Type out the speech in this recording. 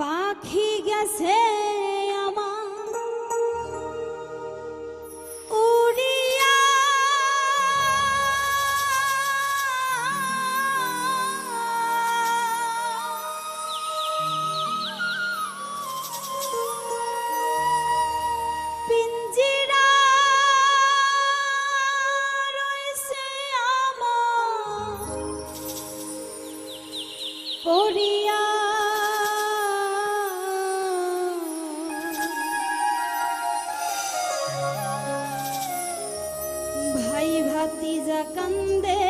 পাখি গেছে। ಕಂದೇ